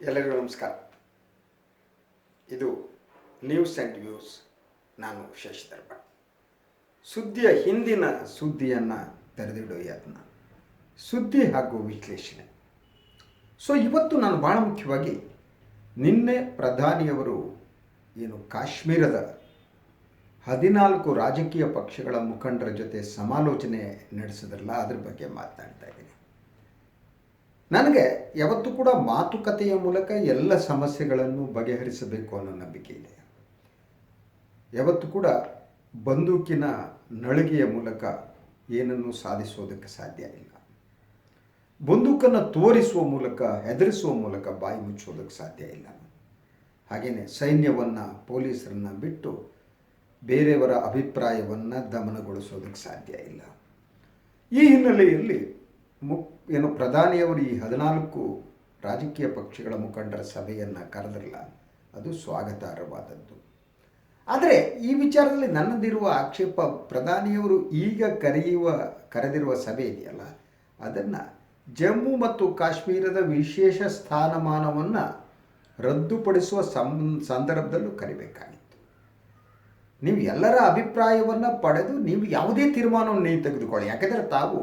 ಎಲ್ಲರಿಗೂ ನಮಸ್ಕಾರ. ಇದು ನ್ಯೂಸ್ ಆ್ಯಂಡ್ ವ್ಯೂಸ್ ನಾನು ಭಟ್ ಸುದ್ದಿಯ ಹಿಂದಿನ ಸುದ್ದಿಯನ್ನು ತೆರೆದಿಡೋ ಯತ್ನ. ಸುದ್ದಿ ಹಾಗೂ ವಿಶ್ಲೇಷಣೆ. ಸೊ ಇವತ್ತು ನಾನು ಭಾಳ ಮುಖ್ಯವಾಗಿ ನಿನ್ನೆ ಪ್ರಧಾನಿಯವರು ಏನು ಕಾಶ್ಮೀರದ ಹದಿನಾಲ್ಕು ರಾಜಕೀಯ ಪಕ್ಷಗಳ ಮುಖಂಡರ ಜೊತೆ ಸಮಾಲೋಚನೆ ನಡೆಸಿದ್ರಲ್ಲ, ಅದ್ರ ಬಗ್ಗೆ ಮಾತನಾಡ್ತಾ ಇದ್ದೀನಿ. ನನಗೆ ಯಾವತ್ತೂ ಕೂಡ ಮಾತುಕತೆಯ ಮೂಲಕ ಎಲ್ಲ ಸಮಸ್ಯೆಗಳನ್ನು ಬಗೆಹರಿಸಬೇಕು ಅನ್ನೋ ನಂಬಿಕೆ ಇದೆ. ಯಾವತ್ತೂ ಕೂಡ ಬಂದೂಕಿನ ನಳಿಗೆಯ ಮೂಲಕ ಏನನ್ನು ಸಾಧಿಸೋದಕ್ಕೆ ಸಾಧ್ಯ ಇಲ್ಲ. ಬಂದೂಕನ್ನು ತೋರಿಸುವ ಮೂಲಕ, ಹೆದರಿಸುವ ಮೂಲಕ ಬಾಯಿ ಮುಚ್ಚೋದಕ್ಕೆ ಸಾಧ್ಯ ಇಲ್ಲ. ಹಾಗೆಯೇ ಸೈನ್ಯವನ್ನು, ಪೊಲೀಸರನ್ನು ಬಿಟ್ಟು ಬೇರೆಯವರ ಅಭಿಪ್ರಾಯವನ್ನು ದಮನಗೊಳಿಸೋದಕ್ಕೆ ಸಾಧ್ಯ ಇಲ್ಲ. ಈ ಹಿನ್ನೆಲೆಯಲ್ಲಿ ಮುಕ್ ಏನು ಪ್ರಧಾನಿಯವರು ಈ ಹದಿನಾಲ್ಕು ರಾಜಕೀಯ ಪಕ್ಷಗಳ ಮುಖಂಡರ ಸಭೆಯನ್ನು ಕರೆದಿರಲ್ಲ, ಅದು ಸ್ವಾಗತಾರ್ಹವಾದದ್ದು. ಆದರೆ ಈ ವಿಚಾರದಲ್ಲಿ ನನ್ನದಿರುವ ಆಕ್ಷೇಪ, ಪ್ರಧಾನಿಯವರು ಈಗ ಕರೆಯುವ, ಕರೆದಿರುವ ಸಭೆ ಇದೆಯಲ್ಲ, ಅದನ್ನು ಜಮ್ಮು ಮತ್ತು ಕಾಶ್ಮೀರದ ವಿಶೇಷ ಸ್ಥಾನಮಾನವನ್ನು ರದ್ದುಪಡಿಸುವ ಸಂ, ಸಂದರ್ಭದಲ್ಲೂ ಕರಿಬೇಕಾಗಿತ್ತು. ನೀವು ಎಲ್ಲರ ಅಭಿಪ್ರಾಯವನ್ನು ಪಡೆದು ನೀವು ಯಾವುದೇ ತೀರ್ಮಾನವನ್ನು ನೀವು ತೆಗೆದುಕೊಳ್ಳಿ, ಯಾಕೆಂದರೆ ತಾವು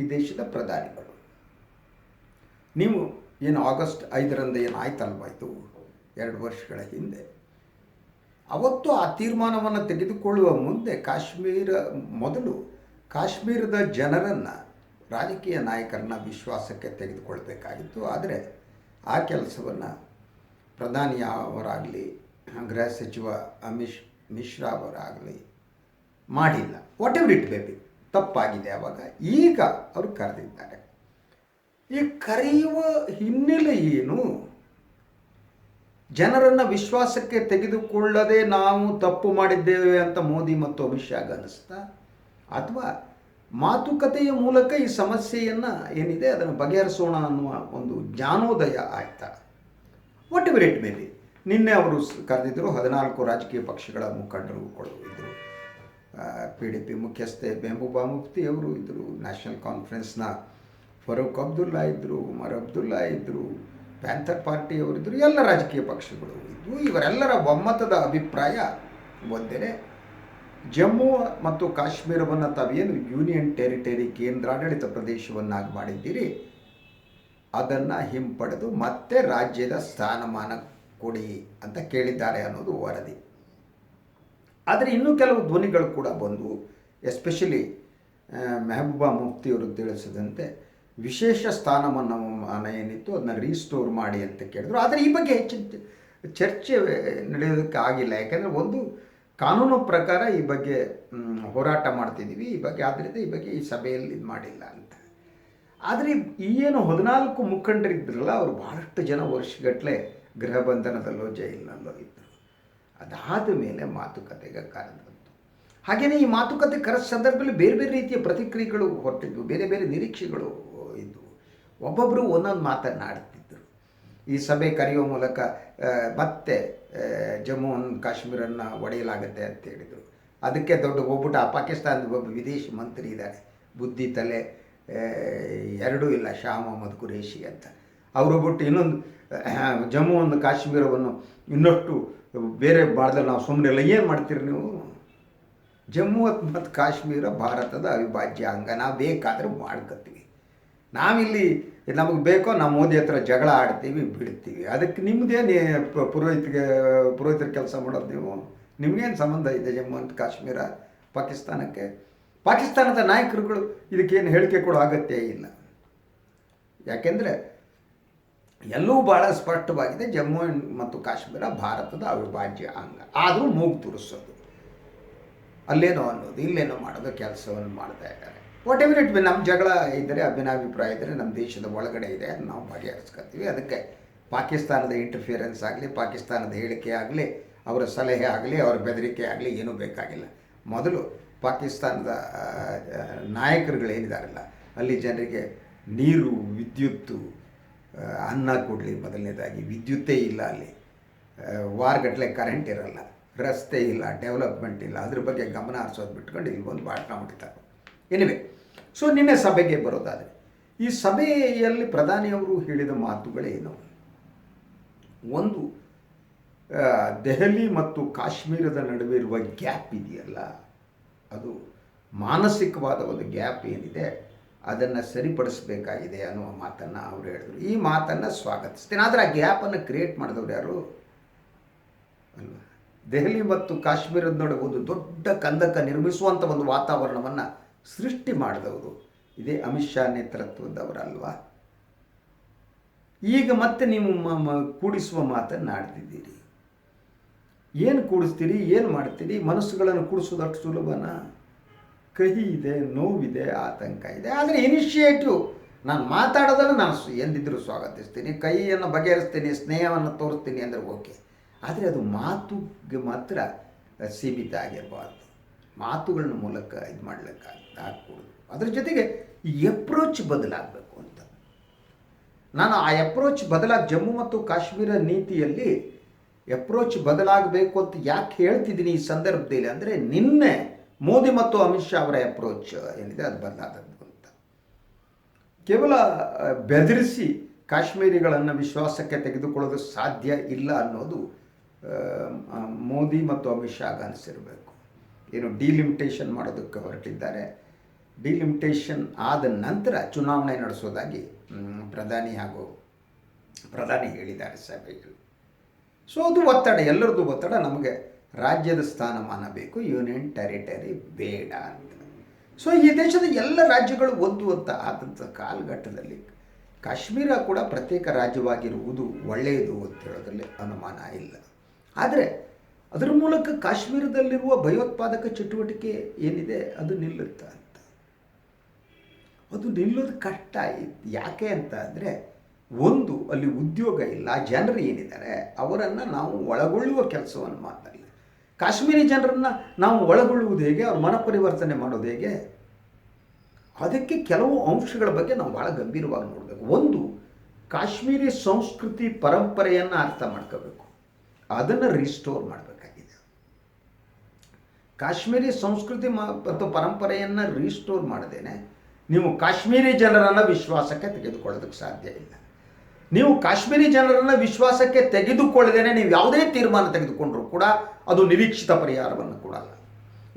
ಈ ದೇಶದ ಪ್ರಧಾನಿಗಳು ನೀವು ಏನು ಆಗಸ್ಟ್ ಐದರಂದು ಏನು ಆಯ್ತಲ್ವ ಇದು? ಎರಡು ವರ್ಷಗಳ ಹಿಂದೆ. ಅವತ್ತು ಆ ತೀರ್ಮಾನವನ್ನು ತೆಗೆದುಕೊಳ್ಳುವ ಮುಂದೆ ಕಾಶ್ಮೀರ, ಮೊದಲು ಕಾಶ್ಮೀರದ ಜನರನ್ನು, ರಾಜಕೀಯ ನಾಯಕರನ್ನ ವಿಶ್ವಾಸಕ್ಕೆ ತೆಗೆದುಕೊಳ್ಬೇಕಾಗಿತ್ತು. ಆದರೆ ಆ ಕೆಲಸವನ್ನು ಪ್ರಧಾನಿ ಅವರಾಗಲಿ, ಗೃಹ ಸಚಿವ ಅಮಿಶ್ ಮಿಶ್ರಾ ಅವರಾಗಲಿ ಮಾಡಿಲ್ಲ. ವಾಟ್ ಎವರ್ ಇಟ್ ಬೇಬಿ ತಪ್ಪಾಗಿದೆ ಆವಾಗ ಈಗ ಅವರು ಕರೆದಿದ್ದಾರೆ. ಈ ಕರೆಯುವ ಹಿನ್ನೆಲೆ ಏನು? ಜನರನ್ನು ವಿಶ್ವಾಸಕ್ಕೆ ತೆಗೆದುಕೊಳ್ಳದೆ ನಾವು ತಪ್ಪು ಮಾಡಿದ್ದೇವೆ ಅಂತ ಮೋದಿ ಮತ್ತು ಅಮಿತ್ ಶಾ ಅಥವಾ ಮಾತುಕತೆಯ ಮೂಲಕ ಈ ಸಮಸ್ಯೆಯನ್ನು ಏನಿದೆ ಅದನ್ನು ಬಗೆಹರಿಸೋಣ ಅನ್ನುವ ಒಂದು ಜ್ಞಾನೋದಯ ಆಯ್ತಾ? Whatever it may be ನಿನ್ನೆ ಅವರು ಕರೆದಿದ್ದರು ಹದಿನಾಲ್ಕು ರಾಜಕೀಯ ಪಕ್ಷಗಳ ಮುಖಂಡರು ಇದ್ದರು ಪಿ ಡಿ ಪಿ ಮುಖ್ಯಸ್ಥೆ ಮೆಹಬೂಬಾ ಮುಫ್ತಿ ಅವರು ಇದ್ದರು ನ್ಯಾಷನಲ್ ಕಾನ್ಫರೆನ್ಸ್ನ ಫರೂಕ್ ಅಬ್ದುಲ್ಲಾ ಇದ್ದರು ಉಮರ್ ಅಬ್ದುಲ್ಲಾ ಇದ್ದರು ಪ್ಯಾಂಥರ್ ಪಾರ್ಟಿಯವರಿದ್ದರು ಎಲ್ಲ ರಾಜಕೀಯ ಪಕ್ಷಗಳು ಇದ್ವು. ಇವರೆಲ್ಲರ ಒಮ್ಮತದ ಅಭಿಪ್ರಾಯ ಒಂದೇ ಜಮ್ಮು ಮತ್ತು ಕಾಶ್ಮೀರವನ್ನು ತಾವೇನು ಯೂನಿಯನ್ ಟೆರಿಟರಿ ಕೇಂದ್ರಾಡಳಿತ ಪ್ರದೇಶವನ್ನಾಗಿ ಮಾಡಿದ್ದೀರಿ, ಅದನ್ನು ಹಿಂಪಡೆದು ಮತ್ತೆ ರಾಜ್ಯದ ಸ್ಥಾನಮಾನ ಕೊಡಿ ಅಂತ ಕೇಳಿದ್ದಾರೆ ಅನ್ನೋದು ವರದಿ. ಆದರೆ ಇನ್ನೂ ಕೆಲವು ಧ್ವನಿಗಳು ಕೂಡ ಬಂದು ಎಸ್ಪೆಷಲಿ ಮೆಹಬೂಬಾ ಮುಫ್ತಿಯವರು ತಿಳಿಸಿದಂತೆ ವಿಶೇಷ ಸ್ಥಾನಮಾನ ಏನಿತ್ತು ಅದನ್ನ ರೀಸ್ಟೋರ್ ಮಾಡಿ ಅಂತ ಕೇಳಿದ್ರು. ಆದರೆ ಈ ಬಗ್ಗೆ ಹೆಚ್ಚು ಚರ್ಚೆ ನಡೆಯೋದಕ್ಕೆ ಆಗಿಲ್ಲ. ಯಾಕೆಂದರೆ ಒಂದು ಕಾನೂನು ಪ್ರಕಾರ ಈ ಬಗ್ಗೆ ಹೋರಾಟ ಮಾಡ್ತಿದ್ದೀವಿ. ಈ ಬಗ್ಗೆ ಆದ್ದರಿಂದ ಈ ಬಗ್ಗೆ ಈ ಸಭೆಯಲ್ಲಿ ಇದು ಮಾಡಿಲ್ಲ ಅಂತ. ಆದರೆ ಈ ಏನು ಹದಿನಾಲ್ಕು ಮುಖಂಡರಿದ್ರಲ್ಲ ಅವರು ಭಾಳಷ್ಟು ಜನ ವರ್ಷಗಟ್ಟಲೆ ಗೃಹ ಬಂಧನದಲ್ಲೋ ಜೈಲಿನಲ್ಲೋ ಇದ್ದರು ಅದಾದ ಮೇಲೆ ಮಾತುಕತೆಗೆ ಕಾರಣ ಬಂತು. ಹಾಗೆಯೇ ಈ ಮಾತುಕತೆ ಕರೆದ ಸಂದರ್ಭದಲ್ಲಿ ಬೇರೆ ಬೇರೆ ರೀತಿಯ ಪ್ರತಿಕ್ರಿಯೆಗಳು ಹೊರಟಿದ್ವು. ಬೇರೆ ಬೇರೆ ನಿರೀಕ್ಷೆಗಳು ಇದ್ದವು ಒಬ್ಬೊಬ್ಬರು ಒಂದೊಂದು ಮಾತನ್ನಾಡ್ತಿದ್ದರು ಈ ಸಭೆ ಕರೆಯುವ ಮೂಲಕ ಮತ್ತೆ ಜಮ್ಮು ಕಾಶ್ಮೀರನ್ನು ಒಡೆಯಲಾಗುತ್ತೆ ಅಂತ ಹೇಳಿದರು. ಅದಕ್ಕೆ ದೊಡ್ಡ ಆ ಪಾಕಿಸ್ತಾನದ ಒಬ್ಬ ವಿದೇಶಿ ಮಂತ್ರಿ ಇದ್ದಾರೆ ಬುದ್ಧಿ ತಲೆ ಎರಡೂ ಇಲ್ಲ ಶಾ ಮೊಹಮ್ಮದ್ ಕುರೇಶಿ ಅಂತ. ಅವರು ಬಿಟ್ಟು ಇನ್ನೊಂದು ಜಮ್ಮು ಒಂದು ಕಾಶ್ಮೀರವನ್ನು ಇನ್ನಷ್ಟು ಬೇರೆ ಭಾರತದಲ್ಲಿ ನಾವು ಸುಮ್ಮನೆ ಇಲ್ಲ. ಏನು ಮಾಡ್ತೀರಿ ನೀವು? ಜಮ್ಮು ಮತ್ತು ಕಾಶ್ಮೀರ ಭಾರತದ ಅವಿಭಾಜ್ಯ ಅಂಗ. ನಾವು ಬೇಕಾದರೂ ಮಾಡ್ಕೊತೀವಿ. ನಾವಿಲ್ಲಿ ನಮಗೆ ಬೇಕೋ ನಾವು ಮೋದಿ ಹತ್ರ ಜಗಳ ಆಡ್ತೀವಿ ಬಿಡ್ತೀವಿ ಅದಕ್ಕೆ ನಿಮ್ಮದೇನು ಪುರೋಹಿತ್ಗೆ, ಪುರೋಹಿತರ ಕೆಲಸ ಮಾಡೋದು ನೀವು? ನಿಮಗೇನು ಸಂಬಂಧ ಇದೆ ಜಮ್ಮು ಮತ್ತು ಕಾಶ್ಮೀರ, ಪಾಕಿಸ್ತಾನಕ್ಕೆ? ಪಾಕಿಸ್ತಾನದ ನಾಯಕರುಗಳು ಇದಕ್ಕೇನು ಹೇಳಿಕೆ ಕೊಡೋ ಅಗತ್ಯ ಇಲ್ಲ. ಯಾಕೆಂದರೆ ಎಲ್ಲವೂ ಭಾಳ ಸ್ಪಷ್ಟವಾಗಿದೆ ಜಮ್ಮು ಮತ್ತು ಕಾಶ್ಮೀರ ಭಾರತದ ಅವಿಭಾಜ್ಯ ಅಂಗ. ಆದರೂ ಮೂಗು ತುರಿಸೋದು. ಅಲ್ಲೇನೋ ಅನ್ನೋದು, ಇಲ್ಲೇನೋ ಮಾಡೋದು, ಕೆಲಸವನ್ನು ಮಾಡ್ತಾ ಇದ್ದಾರೆ. ವಾಟ್ ಎವರ್ ಇಟ್ ನಮ್ಮ ಜಗಳ ಇದ್ದರೆ ಅಭಿನಾಭಿಪ್ರಾಯ ಇದ್ದರೆ ನಮ್ಮ ದೇಶದ ಒಳಗಡೆ ಇದೆ ಅದನ್ನು ನಾವು ಬಗೆಹರಿಸ್ಕೊತೀವಿ. ಅದಕ್ಕೆ ಪಾಕಿಸ್ತಾನದ ಇಂಟರ್ಫಿಯರೆನ್ಸ್ ಆಗಲಿ, ಪಾಕಿಸ್ತಾನದ ಹೇಳಿಕೆ ಆಗಲಿ, ಅವರ ಸಲಹೆ ಆಗಲಿ, ಅವರ ಬೆದರಿಕೆ ಆಗಲಿ ಏನೂ ಬೇಕಾಗಿಲ್ಲ. ಮೊದಲು ಪಾಕಿಸ್ತಾನದ ನಾಯಕರುಗಳೇನಿದಾರಲ್ಲ ಅಲ್ಲಿ ಜನರಿಗೆ ನೀರು ವಿದ್ಯುತ್ತು ಅನ್ನ ಕೊಡಲಿ ಮೊದಲನೇದಾಗಿ. ವಿದ್ಯುತ್ತೇ ಇಲ್ಲ ಅಲ್ಲಿ. ವಾರಗಟ್ಟಲೆ ಕರೆಂಟ್ ಇರಲ್ಲ. ರಸ್ತೆ ಇಲ್ಲ ಡೆವಲಪ್ಮೆಂಟ್ ಇಲ್ಲ. ಅದ್ರ ಬಗ್ಗೆ ಗಮನ ಹರಿಸೋದು ಬಿಟ್ಕೊಂಡು ಇಲ್ಲಿ ಬಂದು ಭಾಷಣ ಮಾಡ್ತಾರೆ ಎನಿವೆ. ಸೊ ನಿನ್ನೆ ಸಭೆಗೆ ಬರೋದಾದರೆ, ಈ ಸಭೆಯಲ್ಲಿ ಪ್ರಧಾನಿಯವರು ಹೇಳಿದ ಮಾತುಗಳೇನು? ಒಂದು ದೆಹಲಿ ಮತ್ತು ಕಾಶ್ಮೀರದ ನಡುವೆ ಇರುವ ಗ್ಯಾಪ್ ಇದೆಯಲ್ಲ, ಅದು ಮಾನಸಿಕವಾದ ಒಂದು ಗ್ಯಾಪ್ ಏನಿದೆ, ಅದನ್ನು ಸರಿಪಡಿಸಬೇಕಾಗಿದೆ ಅನ್ನುವ ಮಾತನ್ನು ಅವರು ಹೇಳಿದರು. ಈ ಮಾತನ್ನು ಸ್ವಾಗತಿಸ್ತೇನೆ. ಆದರೆ ಆ ಗ್ಯಾಪನ್ನು ಕ್ರಿಯೇಟ್ ಮಾಡಿದವರು ಯಾರು? ಅಲ್ವಾ? ದೆಹಲಿ ಮತ್ತು ಕಾಶ್ಮೀರದ ನಡುವೆ ಒಂದು ದೊಡ್ಡ ಕಂದಕ ನಿರ್ಮಿಸುವಂಥ ಒಂದು ವಾತಾವರಣವನ್ನು ಸೃಷ್ಟಿ ಮಾಡಿದವರು. ಇದೇ ಅಮಿತ್ ಶಾ ನೇತೃತ್ವದವರಲ್ವಾ? ಈಗ ಮತ್ತೆ ನೀವು ಕೂಡಿಸುವ ಮಾತನ್ನು ಆಡ್ತಿದ್ದೀರಿ. ಏನು ಕೂಡಿಸ್ತೀರಿ, ಏನು ಮಾಡ್ತೀರಿ? ಮನಸ್ಸುಗಳನ್ನು ಕೂಡಿಸೋದು ಅಷ್ಟು ಸುಲಭನಾ? ಕಹಿ ಇದೆ, ನೋವಿದೆ, ಆತಂಕ ಇದೆ. ಆದರೆ ಇನಿಷಿಯೇಟಿವ್, ನಾನು ಮಾತಾಡೋದನ್ನು ನಾನು ಎಂದಿದ್ರೂ ಸ್ವಾಗತಿಸ್ತೀನಿ. ಕೈಯನ್ನು ಬಗೆಹರಿಸ್ತೀನಿ, ಸ್ನೇಹವನ್ನು ತೋರಿಸ್ತೀನಿ ಅಂದರೆ ಓಕೆ. ಆದರೆ ಅದು ಮಾತುಗೆ ಮಾತ್ರ ಸೀಮಿತ ಆಗಿರಬಾರ್ದು. ಮಾತುಗಳನ್ನ ಮೂಲಕ ಇದು ಮಾಡ್ಲಿಕ್ಕೆ ಆಗ್ಬೋದು. ಅದ್ರ ಜೊತೆಗೆ ಈ ಅಪ್ರೋಚ್ ಬದಲಾಗಬೇಕು ಅಂತ. ನಾನು ಆ ಅಪ್ರೋಚ್ ಬದಲಾಗಿ, ಜಮ್ಮು ಮತ್ತು ಕಾಶ್ಮೀರ ನೀತಿಯಲ್ಲಿ ಅಪ್ರೋಚ್ ಬದಲಾಗಬೇಕು ಅಂತ ಯಾಕೆ ಹೇಳ್ತಿದ್ದೀನಿ ಈ ಸಂದರ್ಭದಲ್ಲಿ ಅಂದರೆ ನಿನ್ನೆ ಮೋದಿ ಮತ್ತು ಅಮಿತ್ ಶಾ ಅವರ ಅಪ್ರೋಚ್ ಏನಿದೆ ಅದು ಬದಲಾದದ್ದು ಅಂತ. ಕೇವಲ ಬೆದರಿಸಿ ಕಾಶ್ಮೀರಿಗಳನ್ನು ವಿಶ್ವಾಸಕ್ಕೆ ತೆಗೆದುಕೊಳ್ಳೋದು ಸಾಧ್ಯ ಇಲ್ಲ ಅನ್ನೋದು ಮೋದಿ ಮತ್ತು ಅಮಿತ್ ಶಾ ಅನಿಸಿರಬೇಕು. ಏನು ಡಿಲಿಮಿಟೇಷನ್ ಮಾಡೋದಕ್ಕೆ ಹೊರಟಿದ್ದಾರೆ. ಡಿಲಿಮಿಟೇಷನ್ ಆದ ನಂತರ ಚುನಾವಣೆ ನಡೆಸೋದಾಗಿ ಪ್ರಧಾನಿ ಹಾಗೂ ಪ್ರಧಾನಿ ಹೇಳಿದ್ದಾರೆ ಸಭೆಯಲ್ಲಿ ಸೊ ಅದು ಒತ್ತಡ, ಎಲ್ಲರದ್ದು ಒತ್ತಡ ನಮಗೆ ರಾಜ್ಯದ ಸ್ಥಾನಮಾನ ಬೇಕು, ಯೂನಿಯನ್ ಟೆರಿಟರಿ ಬೇಡ ಅಂತ. ಸೊ ಈ ದೇಶದ ಎಲ್ಲ ರಾಜ್ಯಗಳು ಒದ್ದು ಅಂತ ಆದಂಥ ಕಾಲಘಟ್ಟದಲ್ಲಿ ಕಾಶ್ಮೀರ ಕೂಡ ಪ್ರತ್ಯೇಕ ರಾಜ್ಯವಾಗಿರುವುದು ಒಳ್ಳೆಯದು ಅಂತ ಹೇಳೋದ್ರಲ್ಲಿ ಅನುಮಾನ ಇಲ್ಲ. ಆದರೆ ಅದರ ಮೂಲಕ ಕಾಶ್ಮೀರದಲ್ಲಿರುವ ಭಯೋತ್ಪಾದಕ ಚಟುವಟಿಕೆ ಏನಿದೆ, ಅದು ನಿಲ್ಲುತ್ತ ಅಂತ. ಅದು ನಿಲ್ಲೋದು ಕಷ್ಟ. ಯಾಕೆ ಅಂತ ಅಂದರೆ, ಒಂದು, ಅಲ್ಲಿ ಉದ್ಯೋಗ ಇಲ್ಲ, ಜನರು ಏನಿದ್ದಾರೆ, ಅವರನ್ನು ನಾವು ಒಳಗೊಳ್ಳುವ ಕೆಲಸವನ್ನು ಮಾತಲ್ಲ ಕಾಶ್ಮೀರಿ ಜನರನ್ನು ನಾವು ಒಳಗೊಳ್ಳುವುದು ಹೇಗೆ, ಅವ್ರ ಮನ ಪರಿವರ್ತನೆ ಮಾಡೋದು ಹೇಗೆ? ಅದಕ್ಕೆ ಕೆಲವು ಅಂಶಗಳ ಬಗ್ಗೆ ನಾವು ಭಾಳ ಗಂಭೀರವಾಗಿ ನೋಡಬೇಕು. ಒಂದು, ಕಾಶ್ಮೀರಿ ಸಂಸ್ಕೃತಿ ಪರಂಪರೆಯನ್ನು ಅರ್ಥ ಮಾಡ್ಕೋಬೇಕು. ಅದನ್ನು ರಿಸ್ಟೋರ್ ಮಾಡಬೇಕಾಗಿದೆ ಕಾಶ್ಮೀರಿ ಸಂಸ್ಕೃತಿ ಮತ್ತು ಪರಂಪರೆಯನ್ನು ರೀಸ್ಟೋರ್ ಮಾಡದೇನೆ. ನೀವು ಕಾಶ್ಮೀರಿ ಜನರನ್ನು ವಿಶ್ವಾಸಕ್ಕೆ ತೆಗೆದುಕೊಳ್ಳೋದಕ್ಕೆ ಸಾಧ್ಯ ಇಲ್ಲ. ನೀವು ಕಾಶ್ಮೀರಿ ಜನರನ್ನು ವಿಶ್ವಾಸಕ್ಕೆ ತೆಗೆದುಕೊಳ್ಳದೇನೆ ನೀವು ಯಾವುದೇ ತೀರ್ಮಾನ ತೆಗೆದುಕೊಂಡರೂ ಕೂಡ ಅದು ನಿರೀಕ್ಷಿತ ಪರಿಹಾರವನ್ನು ಕೊಡಲ್ಲ.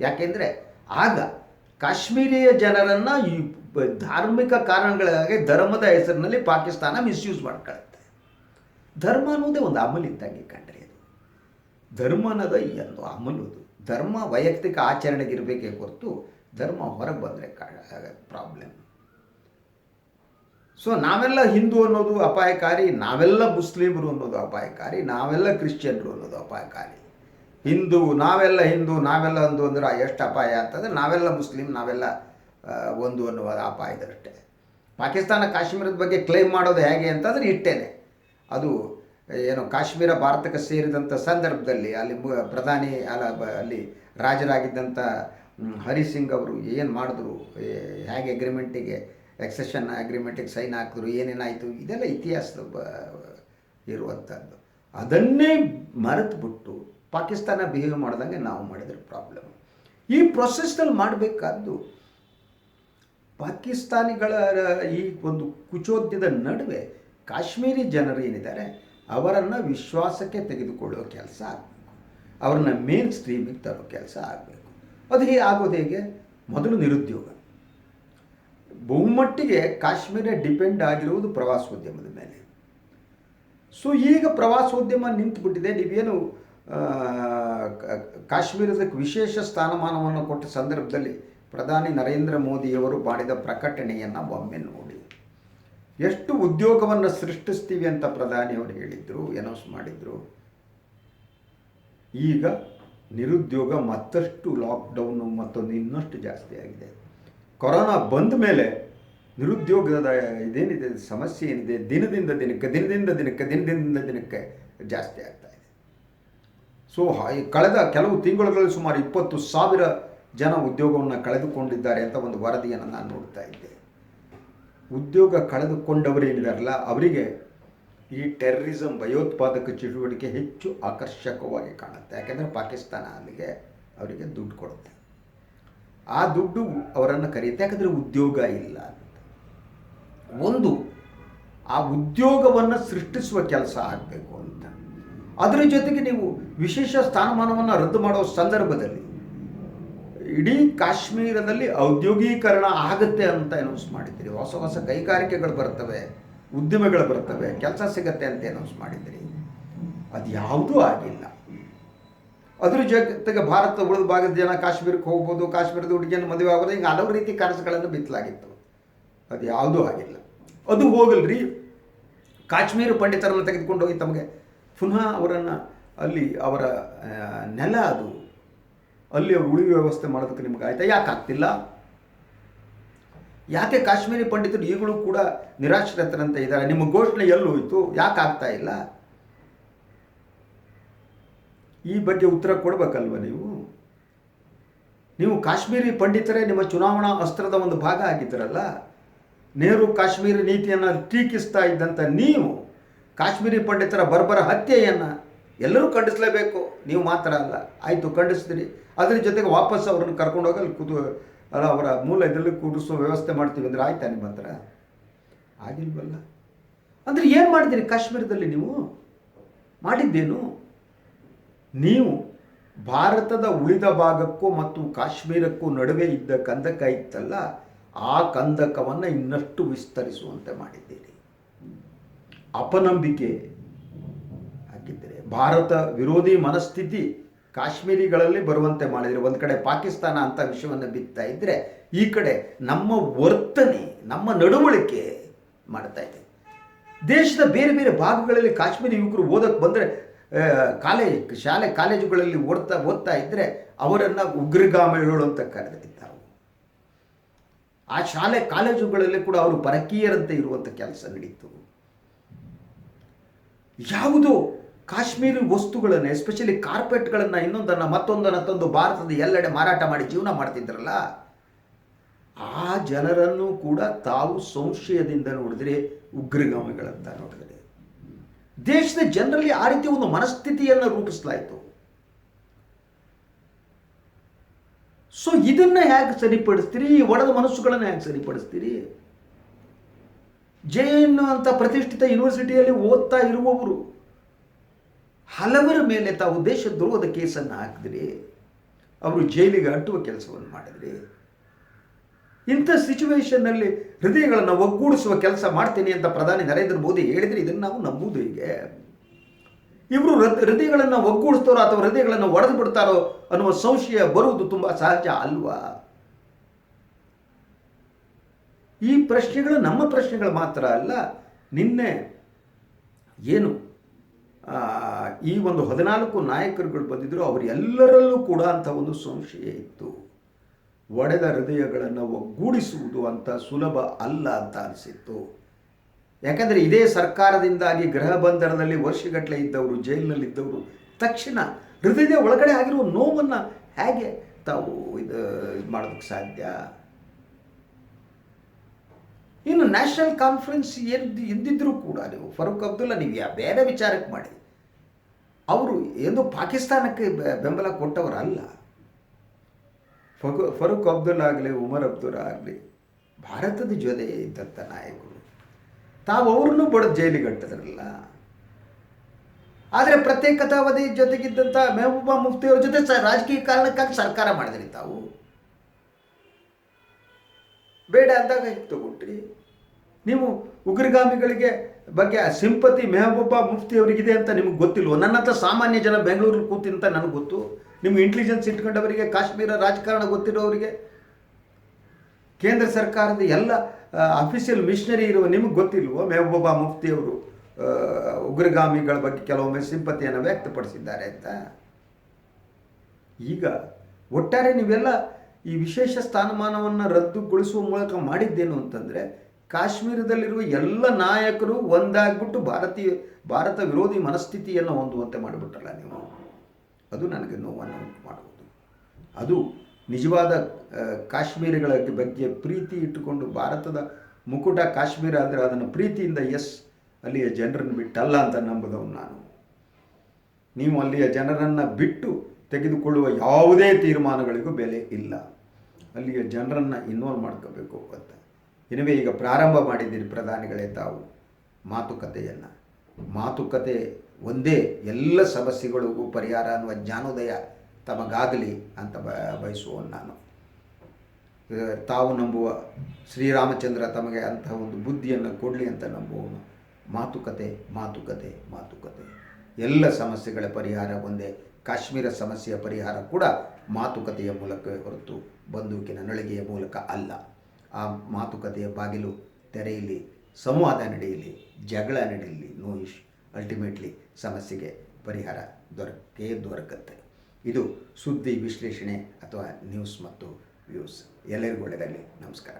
ಯಾಕೆಂದರೆ ಆಗ ಕಾಶ್ಮೀರಿಯ ಜನರನ್ನು ಈ ಧಾರ್ಮಿಕ ಕಾರಣಗಳಿಗಾಗಿ ಧರ್ಮದ ಹೆಸರಿನಲ್ಲಿ ಪಾಕಿಸ್ತಾನ ಮಿಸ್ಯೂಸ್ ಮಾಡ್ಕೊಳ್ಳುತ್ತೆ. ಧರ್ಮ ಅನ್ನೋದೇ ಒಂದು ಅಮಲ್ ಇದ್ದಂಗೆ ಕಂಡ್ರಿ ಅದು. ಧರ್ಮ ಅನ್ನೋದು ಒಂದು ಅಮಲು ಅದು ಧರ್ಮ ವೈಯಕ್ತಿಕ ಆಚರಣೆಗೆ ಇರಬೇಕೇ ಹೊರತು ಧರ್ಮ ಹೊರಗೆ ಬಂದರೆ ಪ್ರಾಬ್ಲಮ್ ಸೊ ನಾವೆಲ್ಲ ಹಿಂದೂ ಅನ್ನೋದು ಅಪಾಯಕಾರಿ, ನಾವೆಲ್ಲ ಮುಸ್ಲಿಮರು ಅನ್ನೋದು ಅಪಾಯಕಾರಿ, ನಾವೆಲ್ಲ ಕ್ರಿಶ್ಚಿಯನ್ರು ಅನ್ನೋದು ಅಪಾಯಕಾರಿ. ಹಿಂದೂ, ನಾವೆಲ್ಲ ಹಿಂದೂ, ನಾವೆಲ್ಲ ಒಂದು ಅಂದ್ರೆ ಎಷ್ಟು ಅಪಾಯ ಅಂತಂದರೆ ನಾವೆಲ್ಲ ಮುಸ್ಲಿಂ ನಾವೆಲ್ಲ ಒಂದು ಅನ್ನುವ ಅಪಾಯದಷ್ಟೇ. ಪಾಕಿಸ್ತಾನ ಕಾಶ್ಮೀರದ ಬಗ್ಗೆ ಕ್ಲೈಮ್ ಮಾಡೋದು ಹೇಗೆ ಅಂತಂದರೆ ಇಟ್ಟೇನೆ. ಅದು ಏನು ಕಾಶ್ಮೀರ ಭಾರತಕ್ಕೆ ಸೇರಿದಂಥ ಸಂದರ್ಭದಲ್ಲಿ ಅಲ್ಲಿ ಪ್ರಧಾನಿ ಅಲ್ಲ ಅಲ್ಲಿ ರಾಜರಾಗಿದ್ದಂಥ ಹರಿಸಿಂಗ್ ಹರಿ ಸಿಂಗ್ ಅವರು ಏನು ಮಾಡಿದ್ರು? ಹೇಗೆ ಅಗ್ರಿಮೆಂಟಿಗೆ ಎಕ್ಸೆಷನ್ ಅಗ್ರಿಮೆಂಟಿಗೆ ಸೈನ್ ಹಾಕಿದ್ರು? ಏನೇನಾಯಿತು? ಇದೆಲ್ಲ ಇತಿಹಾಸದ ಇರುವಂಥದ್ದು ಅದನ್ನೇ ಮರೆತುಬಿಟ್ಟು ಪಾಕಿಸ್ತಾನ ಬಿಹೇವ್ ಮಾಡ್ದಂಗೆ ನಾವು ಮಾಡಿದ್ರೆ ಪ್ರಾಬ್ಲಮ್ ಈ ಪ್ರೊಸೆಸ್ನಲ್ಲಿ ಮಾಡಬೇಕಾದ್ದು ಪಾಕಿಸ್ತಾನಿಗಳ, ಈ ಒಂದು ಕುಚೋದ್ಯದ ನಡುವೆ ಕಾಶ್ಮೀರಿ ಜನರು ಏನಿದ್ದಾರೆ? ಅವರನ್ನು ವಿಶ್ವಾಸಕ್ಕೆ ತೆಗೆದುಕೊಳ್ಳೋ ಕೆಲಸ ಆಗಬೇಕು. ಅವರನ್ನು ಮೇನ್ ಸ್ಟ್ರೀಮಿಗೆ ತರೋ ಕೆಲಸ ಆಗಬೇಕು. ಅದು ಹೀಗೆ ಆಗೋದು ಹೇಗೆ? ಮೊದಲು ನಿರುದ್ಯೋಗ. ಬಹುಮಟ್ಟಿಗೆ ಕಾಶ್ಮೀರ ಡಿಪೆಂಡ್ ಆಗಿರುವುದು ಪ್ರವಾಸೋದ್ಯಮದ ಮೇಲೆ. ಸೊ, ಈಗ ಪ್ರವಾಸೋದ್ಯಮ ನಿಂತುಬಿಟ್ಟಿದೆ. ನೀವೇನು ಕಾಶ್ಮೀರದ ವಿಶೇಷ ಸ್ಥಾನಮಾನವನ್ನು ಕೊಟ್ಟ ಸಂದರ್ಭದಲ್ಲಿ ಪ್ರಧಾನಿ ನರೇಂದ್ರ ಮೋದಿಯವರು ಮಾಡಿದ ಪ್ರಕಟಣೆಯನ್ನು ಒಮ್ಮೆ ನೋಡಿ. ಎಷ್ಟು ಉದ್ಯೋಗವನ್ನು ಸೃಷ್ಟಿಸ್ತೀವಿ ಅಂತ ಪ್ರಧಾನಿ ಅವರು ಹೇಳಿದರು ಅನೌನ್ಸ್ ಮಾಡಿದರು. ಈಗ ನಿರುದ್ಯೋಗ ಮತ್ತಷ್ಟು ಲಾಕ್ಡೌನು ಮತ್ತೊಂದು ಇನ್ನಷ್ಟು ಜಾಸ್ತಿ ಆಗಿದೆ. ಕೊರೋನಾ ಬಂದ ಮೇಲೆ ನಿರುದ್ಯೋಗದ ಇದೇನಿದೆ, ಸಮಸ್ಯೆ ಏನಿದೆ, ದಿನದಿಂದ ದಿನಕ್ಕೆ ದಿನದಿಂದ ದಿನಕ್ಕೆ ದಿನದಿಂದ ದಿನಕ್ಕೆ ಜಾಸ್ತಿ ಆಗ್ತಾ ಇದೆ. ಸೊ ಕಳೆದ ಕೆಲವು ತಿಂಗಳುಗಳಲ್ಲಿ ಸುಮಾರು ಇಪ್ಪತ್ತು ಸಾವಿರ ಜನ ಉದ್ಯೋಗವನ್ನು ಕಳೆದುಕೊಂಡಿದ್ದಾರೆ ಅಂತ ಒಂದು ವರದಿಯನ್ನು ನಾನು ನೋಡ್ತಾ ಇದ್ದೆ. ಉದ್ಯೋಗ ಕಳೆದುಕೊಂಡವರೇನಿದಾರಲ್ಲ, ಅವರಿಗೆ ಈ ಟೆರ್ರಿಸಮ್ ಭಯೋತ್ಪಾದಕ ಚಟುವಟಿಕೆ ಹೆಚ್ಚು ಆಕರ್ಷಕವಾಗಿ ಕಾಣುತ್ತೆ. ಯಾಕೆಂದರೆ ಪಾಕಿಸ್ತಾನ ಅಲ್ಲಿಗೆ ಅವರಿಗೆ ದುಡ್ಡು ಕೊಡುತ್ತೆ. ಆ ದುಡ್ಡು ಅವರನ್ನು ಕರೆಯುತ್ತೆ. ಯಾಕಂದರೆ ಉದ್ಯೋಗ ಇಲ್ಲ ಒಂದು, ಆ ಉದ್ಯೋಗವನ್ನು ಸೃಷ್ಟಿಸುವ ಕೆಲಸ ಆಗಬೇಕು ಅಂತ. ಅದರ ಜೊತೆಗೆ ನೀವು ವಿಶೇಷ ಸ್ಥಾನಮಾನವನ್ನು ರದ್ದು ಮಾಡೋ ಸಂದರ್ಭದಲ್ಲಿ ಇಡೀ ಕಾಶ್ಮೀರದಲ್ಲಿ ಔದ್ಯೋಗೀಕರಣ ಆಗುತ್ತೆ ಅಂತ ಅನೌನ್ಸ್ ಮಾಡಿದ್ದೀರಿ ಹೊಸ ಹೊಸ ಕೈಗಾರಿಕೆಗಳು ಬರ್ತವೆ, ಉದ್ಯಮಗಳು ಬರ್ತವೆ, ಕೆಲಸ ಸಿಗತ್ತೆ ಅಂತ ಅನೌನ್ಸ್ ಮಾಡಿದ್ದೀರಿ ಅದು ಯಾವುದೂ ಆಗಿಲ್ಲ. ಅದ್ರ ಜೊತೆಗೆ ಭಾರತ ಉಳಿದ ಭಾಗದ ಜನ ಕಾಶ್ಮೀರಕ್ಕೆ ಹೋಗ್ಬೋದು, ಕಾಶ್ಮೀರದ ಹುಡುಗಿಯನ್ನು ಮದುವೆ ಆಗೋದು, ಹಿಂಗೆ ಹಲವು ರೀತಿ ಕನಸುಗಳನ್ನು ಬಿತ್ತಲಾಗಿತ್ತು. ಅದು ಯಾವುದೂ ಆಗಿಲ್ಲ. ಅದು ಹೋಗಲ್ರಿ. ಕಾಶ್ಮೀರ ಪಂಡಿತರನ್ನು ತೆಗೆದುಕೊಂಡು ಹೋಗಿ ತಮಗೆ ಪುನಃ ಅವರನ್ನು ಅಲ್ಲಿ ಅವರ ನೆಲ ಅದು. ಅಲ್ಲಿ ಅವರು ಉಳಿ ವ್ಯವಸ್ಥೆ ಮಾಡೋದಕ್ಕೆ ನಿಮ್ಗೆ ಆಯ್ತಾ? ಯಾಕೆ ಆಗ್ತಿಲ್ಲ? ಯಾಕೆ ಕಾಶ್ಮೀರಿ ಪಂಡಿತರು ಈಗಲೂ ಕೂಡ ನಿರಾಶ್ರಿತರಂತೆ ಇದ್ದಾರೆ? ನಿಮ್ಮ ಘೋಷಣೆ ಎಲ್ಲಿ ಹೋಯಿತು? ಯಾಕೆ ಆಗ್ತಾ ಇಲ್ಲ? ಈ ಬಗ್ಗೆ ಉತ್ತರ ಕೊಡಬೇಕಲ್ವ ನೀವು? ನೀವು ಕಾಶ್ಮೀರಿ ಪಂಡಿತರೇ, ನಿಮ್ಮ ಚುನಾವಣಾ ಅಸ್ತ್ರದ ಒಂದು ಭಾಗ ಆಗಿದ್ದರಲ್ಲ? ನೆಹರು ಕಾಶ್ಮೀರಿ ನೀತಿಯನ್ನು ಟೀಕಿಸ್ತಾ ಇದ್ದಂಥ ನೀವು, ಕಾಶ್ಮೀರಿ ಪಂಡಿತರ ಬರ್ಬರ ಹತ್ಯೆಯನ್ನು ಎಲ್ಲರೂ ಖಂಡಿಸಲೇಬೇಕು. ನೀವು ಮಾತ್ರ ಅಲ್ಲ. ಆಯಿತು, ಖಂಡಿಸ್ತೀರಿ. ಅದ್ರ ಜೊತೆಗೆ ವಾಪಸ್ ಅವ್ರನ್ನ ಕರ್ಕೊಂಡೋಗಿ ಅಲ್ಲಿ ಕೂತು, ಅಲ್ಲ, ಅವರ ಮೂಲ ಇದರಲ್ಲಿ ಕೂಡಿಸೋ ವ್ಯವಸ್ಥೆ ಮಾಡ್ತೀವಿ ಅಂದರೆ ಆಯ್ತಾ ನಿಮ್ಮ ಹತ್ರ? ಆಗಿಲ್ವಲ್ಲ? ಅಂದರೆ ಏನು ಮಾಡಿದ್ದೀರಿ ಕಾಶ್ಮೀರದಲ್ಲಿ ನೀವು? ಮಾಡಿದ್ದೇನು? ನೀವು ಭಾರತದ ಉಳಿದ ಭಾಗಕ್ಕೂ ಮತ್ತು ಕಾಶ್ಮೀರಕ್ಕೂ ನಡುವೆ ಇದ್ದ ಕಂದಕ ಇತ್ತಲ್ಲ, ಆ ಕಂದಕವನ್ನು ಇನ್ನಷ್ಟು ವಿಸ್ತರಿಸುವಂತೆ ಮಾಡಿದ್ದೀರಿ. ಅಪನಂಬಿಕೆ ಹಾಕಿದ್ದೀರಿ. ಭಾರತ ವಿರೋಧಿ ಮನಸ್ಥಿತಿ ಕಾಶ್ಮೀರಿಗಳಲ್ಲಿ ಬರುವಂತೆ ಮಾಡಿದರೆ. ಒಂದು ಕಡೆ ಪಾಕಿಸ್ತಾನ ಅಂತ ವಿಷಯವನ್ನು ಬಿತ್ತಾ ಇದ್ದರೆ ಈ ಕಡೆ ನಮ್ಮ ವರ್ತನೆ, ನಮ್ಮ ನಡವಳಿಕೆ ಮಾಡ್ತಾ ಇದೆ. ದೇಶದ ಬೇರೆ ಬೇರೆ ಭಾಗಗಳಲ್ಲಿ ಕಾಶ್ಮೀರಿ ಯುವಕರು ಓದಕ್ಕೆ ಬಂದರೆ ಕಾಲೇಜ್ ಶಾಲೆ, ಕಾಲೇಜುಗಳಲ್ಲಿ ಓದ್ತಾ ಓದ್ತಾ ಇದ್ದರೆ ಅವರನ್ನು ಉಗ್ರಗಾಮಿಗಳು ಅಂತ ಕರೆದಿದ್ದಾರೆ. ಆ ಶಾಲೆ, ಕಾಲೇಜುಗಳಲ್ಲಿ ಕೂಡ ಅವರು ಪರಕೀಯರಂತೆ ಇರುವಂಥ ಕೆಲಸ ನಡೀತು. ಯಾವುದೋ ಕಾಶ್ಮೀರಿ ವಸ್ತುಗಳನ್ನು ಎಸ್ಪೆಷಲಿ ಕಾರ್ಪೆಟ್ಗಳನ್ನು ಇನ್ನೊಂದನ್ನು, ಮತ್ತೊಂದನ್ನು ತಂದು ಭಾರತದ ಎಲ್ಲೆಡೆ ಮಾರಾಟ ಮಾಡಿ ಜೀವನ ಮಾಡ್ತಿದ್ರಲ್ಲ? ಆ ಜನರನ್ನು ಕೂಡ ತಾವು ಸಂಶಯದಿಂದ ನೋಡಿದ್ರೆ, ಉಗ್ರಗಾಮಿಗಳಂತ ನೋಡಿದ್ರೆ. ದೇಶದ ಜನರಲ್ಲಿ ಆ ರೀತಿ ಒಂದು ಮನಸ್ಥಿತಿಯನ್ನು ರೂಪಿಸಲಾಯಿತು. ಸೊ ಇದನ್ನ ಹೇಗೆ ಸರಿಪಡಿಸ್ತೀರಿ? ಈ ಒಡೆದ ಮನಸ್ಸುಗಳನ್ನು ಹೇಗೆ ಸರಿಪಡಿಸ್ತೀರಿ? ಜೆ ಎನ್ ಅಂತ ಪ್ರತಿಷ್ಠಿತ ಯೂನಿವರ್ಸಿಟಿಯಲ್ಲಿ ಓದ್ತಾ ಇರುವವರು ಹಲವರ ಮೇಲೆ ತಾವು ದೇಶದ್ರೋಹದ ಕೇಸನ್ನು ಹಾಕಿದ್ರಿ. ಅವರು ಜೈಲಿಗೆ ಅಂಟುವ ಕೆಲಸವನ್ನು ಮಾಡಿದ್ರಿ. ಇಂಥ ಸಿಚುವೇಶನ್ನಲ್ಲಿ ಹೃದಯಗಳನ್ನು ಒಗ್ಗೂಡಿಸುವ ಕೆಲಸ ಮಾಡ್ತೀನಿ ಅಂತ ಪ್ರಧಾನಿ ನರೇಂದ್ರ ಮೋದಿ ಹೇಳಿದರೆ ಇದನ್ನು ನಾವು ನಂಬುವುದು ಹೀಗೆ? ಇವರು ಹೃದಯಗಳನ್ನು ಒಗ್ಗೂಡಿಸ್ತಾರೋ ಅಥವಾ ಹೃದಯಗಳನ್ನು ಒಡೆದು ಬಿಡ್ತಾರೋ ಅನ್ನುವ ಸಂಶಯ ಬರುವುದು ತುಂಬ ಸಹಜ ಅಲ್ವಾ? ಈ ಪ್ರಶ್ನೆಗಳು ನಮ್ಮ ಪ್ರಶ್ನೆಗಳು ಮಾತ್ರ ಅಲ್ಲ, ನಿನ್ನೆ ಏನು ಈ ಒಂದು ಹದಿನಾಲ್ಕು ನಾಯಕರುಗಳು ಬಂದಿದ್ದರು ಅವರೆಲ್ಲರಲ್ಲೂ ಕೂಡ ಅಂತ ಒಂದು ಸಂಶಯ ಇತ್ತು. ಒಡೆದ ಹೃದಯಗಳನ್ನು ಒಗ್ಗೂಡಿಸುವುದು ಅಂತ ಸುಲಭ ಅಲ್ಲ ಅಂತ ಅನಿಸಿತ್ತು. ಯಾಕಂದರೆ ಇದೇ ಸರ್ಕಾರದಿಂದಾಗಿ ಗೃಹ ಬಂಧನದಲ್ಲಿ ವರ್ಷಗಟ್ಟಲೆ ಇದ್ದವರು, ಜೈಲಿನಲ್ಲಿದ್ದವರು, ತಕ್ಷಣ ಹೃದಯದ ಒಳಗಡೆ ಆಗಿರುವ ನೋವನ್ನು ಹೇಗೆ ತಾವು ಇದು ಇದು ಮಾಡೋದಕ್ಕೆ ಸಾಧ್ಯ? ಇನ್ನು ನ್ಯಾಷನಲ್ ಕಾನ್ಫರೆನ್ಸ್ ಎಂದು ಎಂದಿದ್ದರೂ ಕೂಡ ನೀವು ಫರೂಕ್ ಅಬ್ದುಲ್ಲಾ ನೀವು ಯಾವ ಬೇರೆ ವಿಚಾರಕ್ಕೆ ಮಾಡಿ. ಅವರು ಎಂದು ಪಾಕಿಸ್ತಾನಕ್ಕೆ ಬೆಂಬಲ ಕೊಟ್ಟವರಲ್ಲ. ಫಗು ಫರೂಕ್ ಅಬ್ದುಲ್ಲಾ ಆಗಲಿ, ಉಮರ್ ಅಬ್ದುಲ್ಲಾ ಆಗಲಿ, ಭಾರತದ ಜೊತೆ ಇದ್ದಂಥ ನಾಯಕರು, ತಾವು ಅವ್ರನ್ನೂ ಬಡದು ಜೈಲಿಗೆ ಅಂಟದ್ರಲ್ಲ ಆದರೆ ಪ್ರತ್ಯೇಕತಾವಾದಿ ಜೊತೆಗಿದ್ದಂಥ ಮೆಹಬೂಬಾ ಮುಫ್ತಿಯವ್ರ ಜೊತೆ ಸ, ರಾಜಕೀಯ ಕಾರಣಕ್ಕಾಗಿ ಸರ್ಕಾರ ಮಾಡಿದ್ರಿ ತಾವು. ಬೇಡ ಅಂದಾಗ ಹೇಗೆ ತಗೊಂಡ್ರಿ. ನೀವು ಉಗ್ರಗಾಮಿಗಳಿಗೆ ಬಗ್ಗೆ ಸಿಂಪತಿ ಮೆಹಬೂಬಾ ಮುಫ್ತಿ ಅವರಿಗಿದೆ ಅಂತ ನಿಮ್ಗೆ ಗೊತ್ತಿಲ್ವೋ? ನನ್ನ ಹತ್ರ ಸಾಮಾನ್ಯ ಜನ ಬೆಂಗಳೂರಲ್ಲಿ ಕೂತಿಂತ ನನಗೆ ಗೊತ್ತು. ನಿಮ್ಮ ಇಂಟೆಲಿಜೆನ್ಸ್ ಇಟ್ಕೊಂಡವರಿಗೆ, ಕಾಶ್ಮೀರ ರಾಜಕಾರಣ ಗೊತ್ತಿರೋರಿಗೆ, ಕೇಂದ್ರ ಸರ್ಕಾರದ ಎಲ್ಲ ಅಫಿಷಿಯಲ್ ಮಿಷನರಿ ಇರುವ ನಿಮಗೆ ಗೊತ್ತಿಲ್ವೋ ಮೆಹಬೂಬಾ ಮುಫ್ತಿ ಅವರು ಉಗ್ರಗಾಮಿಗಳ ಬಗ್ಗೆ ಕೆಲವೊಮ್ಮೆ ಸಿಂಪತಿಯನ್ನು ವ್ಯಕ್ತಪಡಿಸಿದ್ದಾರೆ ಅಂತ? ಈಗ, ಒಟ್ಟಾರೆ ನೀವೆಲ್ಲ ಈ ವಿಶೇಷ ಸ್ಥಾನಮಾನವನ್ನು ರದ್ದುಗೊಳಿಸುವ ಮೂಲಕ ಮಾಡಿದ್ದೇನು ಅಂತಂದರೆ, ಕಾಶ್ಮೀರದಲ್ಲಿರುವ ಎಲ್ಲ ನಾಯಕರು ಒಂದಾಗ್ಬಿಟ್ಟು ಭಾರತೀಯ, ಭಾರತ ವಿರೋಧಿ ಮನಸ್ಥಿತಿಯನ್ನು ಹೊಂದುವಂತೆ ಮಾಡಿಬಿಟ್ರಲ್ಲ ನೀವು. ಅದು ನನಗೆ ನೋವನ್ನು ಉಂಟು ಮಾಡುವುದು ಅದು ನಿಜವಾದ ಕಾಶ್ಮೀರಿಗಳ ಬಗ್ಗೆ ಪ್ರೀತಿ ಇಟ್ಟುಕೊಂಡು ಭಾರತದ ಮುಕುಟ ಕಾಶ್ಮೀರ ಅಂದರೆ ಅದನ್ನು ಪ್ರೀತಿಯಿಂದ, ಎಸ್, ಅಲ್ಲಿಯ ಜನರನ್ನು ಬಿಟ್ಟಲ್ಲ ಅಂತ ನಂಬುದವನು ನಾನು. ನೀವು ಅಲ್ಲಿಯ ಜನರನ್ನು ಬಿಟ್ಟು ತೆಗೆದುಕೊಳ್ಳುವ ಯಾವುದೇ ತೀರ್ಮಾನಗಳಿಗೂ ಬೆಲೆ ಇಲ್ಲ. ಅಲ್ಲಿಯ ಜನರನ್ನು ಇನ್ವಾಲ್ವ್ ಮಾಡ್ಕೋಬೇಕು ಅಂತ. ಇನುವೇ ಈಗ ಪ್ರಾರಂಭ ಮಾಡಿದ್ದೀರಿ ಪ್ರಧಾನಿಗಳೇ ತಾವು. ಮಾತುಕತೆಯನ್ನು. ಮಾತುಕತೆ ಒಂದೇ ಎಲ್ಲ ಸಮಸ್ಯೆಗಳಿಗೂ ಪರಿಹಾರ ಅನ್ನುವ ಜ್ಞಾನೋದಯ ತಮಗಾಗಲಿ ಅಂತ ಬ ನಾನು. ತಾವು ನಂಬುವ ಶ್ರೀರಾಮಚಂದ್ರ ತಮಗೆ ಅಂತಹ ಒಂದು ಬುದ್ಧಿಯನ್ನು ಕೊಡಲಿ ಅಂತ ನಂಬುವನು ಮಾತುಕತೆ ಮಾತುಕತೆ ಮಾತುಕತೆ. ಎಲ್ಲ ಸಮಸ್ಯೆಗಳ ಪರಿಹಾರ ಒಂದೇ. ಕಾಶ್ಮೀರ ಸಮಸ್ಯೆಯ ಪರಿಹಾರ ಕೂಡ ಮಾತುಕತೆಯ ಮೂಲಕವೇ ಹೊರತು ಬಂದೂಕಿನ ನಳಿಗೆಯ ಮೂಲಕ ಅಲ್ಲ. ಆ ಮಾತುಕತೆಯ ಬಾಗಿಲು ತೆರೆಯಲಿ ಸಂವಾದ ನಡೆಯಲಿ ಜಗಳ ನಡೆಯಲಿ ನೋ ಅಲ್ಟಿಮೇಟ್ಲಿ ಸಮಸ್ಯೆಗೆ ಪರಿಹಾರ ದೊರಕೇ ದೊರಕತ್ತೆ. ಇದು ಸುದ್ದಿ ವಿಶ್ಲೇಷಣೆ ಅಥವಾ ನ್ಯೂಸ್ ಮತ್ತು ವ್ಯೂಸ್ ಎಲ್ಲರಿಗೂ ಒಳ್ಳೆಯದಾಗಲಿ ನಮಸ್ಕಾರ.